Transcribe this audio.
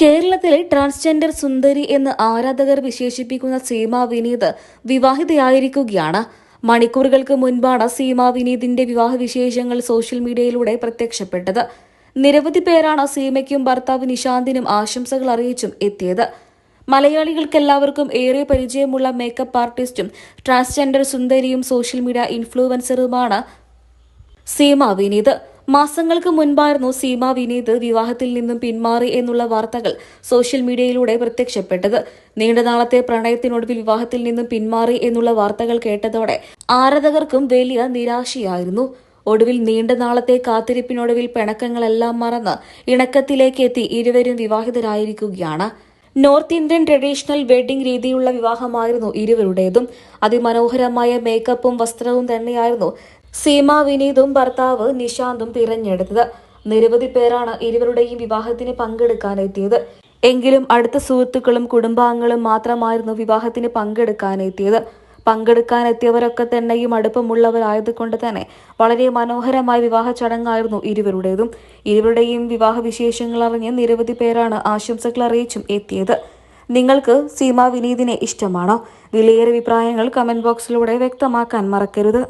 കേരളത്തിലെ ട്രാൻസ്ജെൻഡർ സുന്ദരി എന്ന് ആരാധകർ വിശേഷിപ്പിക്കുന്ന സീമ വിനീത് വിവാഹിതയായിരിക്കുകയാണ്. മണിക്കൂറുകൾക്ക് മുൻപാണ് സീമ വിനീതിന്റെ വിവാഹ വിശേഷങ്ങൾ സോഷ്യൽ മീഡിയയിലൂടെ പ്രത്യക്ഷപ്പെട്ടത്. നിരവധി പേരാണ് സീമയ്ക്കും ഭർത്താവ് നിശാന്തിനും ആശംസകൾ അറിയിച്ചും എത്തിയത്. മലയാളികൾക്കെല്ലാവർക്കും ഏറെ പരിചയമുള്ള മേക്കപ്പ് ആർട്ടിസ്റ്റും ട്രാൻസ്ജെൻഡർ സുന്ദരിയും സോഷ്യൽ മീഡിയ ഇൻഫ്ലുവൻസറുമാണ് സീമ വിനീത്. മാസങ്ങൾക്ക് മുൻപായിരുന്നു സീമ വിനീത് വിവാഹത്തിൽ നിന്നും പിന്മാറി എന്നുള്ള വാർത്തകൾ സോഷ്യൽ മീഡിയയിലൂടെ പ്രത്യക്ഷപ്പെട്ടത്. നീണ്ടനാളത്തെ പ്രണയത്തിനൊടുവിൽ വിവാഹത്തിൽ നിന്നും പിന്മാറി എന്നുള്ള വാർത്തകൾ കേട്ടതോടെ ആരാധകർക്കും വലിയ നിരാശയായിരുന്നു. ഒടുവിൽ നീണ്ട നാളത്തെ കാത്തിരിപ്പിനൊടുവിൽ പിണക്കങ്ങളെല്ലാം മറന്ന് ഇണക്കത്തിലേക്ക് എത്തി ഇരുവരും വിവാഹിതരായിരിക്കുകയാണ്. നോർത്ത് ഇന്ത്യൻ ട്രഡീഷണൽ വെഡ്ഡിംഗ് രീതിയിലുള്ള വിവാഹമായിരുന്നു ഇരുവരുടേതും. അതിമനോഹരമായ മേക്കപ്പും വസ്ത്രവും തന്നെയായിരുന്നു സീമ വിനീതും ഭർത്താവ് നിശാന്തും തിരഞ്ഞെടുത്തത്. നിരവധി പേരാണ് ഇരുവരുടെയും വിവാഹത്തിന് പങ്കെടുക്കാനെത്തിയത്. എങ്കിലും അടുത്ത സുഹൃത്തുക്കളും കുടുംബാംഗങ്ങളും മാത്രമായിരുന്നു വിവാഹത്തിന് പങ്കെടുക്കാനെത്തിയത്. പങ്കെടുക്കാനെത്തിയവരൊക്കെ തന്നെയും അടുപ്പമുള്ളവരായതുകൊണ്ട് തന്നെ വളരെ മനോഹരമായ വിവാഹ ചടങ്ങായിരുന്നു ഇരുവരുടേതും. ഇരുവരുടെയും വിവാഹ വിശേഷങ്ങൾ അറിഞ്ഞ് നിരവധി പേരാണ് ആശംസകൾ അറിയിച്ചും എത്തിയത്. നിങ്ങൾക്ക് സീമ വിനീതിനെ ഇഷ്ടമാണോ? വിലയേറെ അഭിപ്രായങ്ങൾ കമന്റ് ബോക്സിലൂടെ വ്യക്തമാക്കാൻ മറക്കരുത്.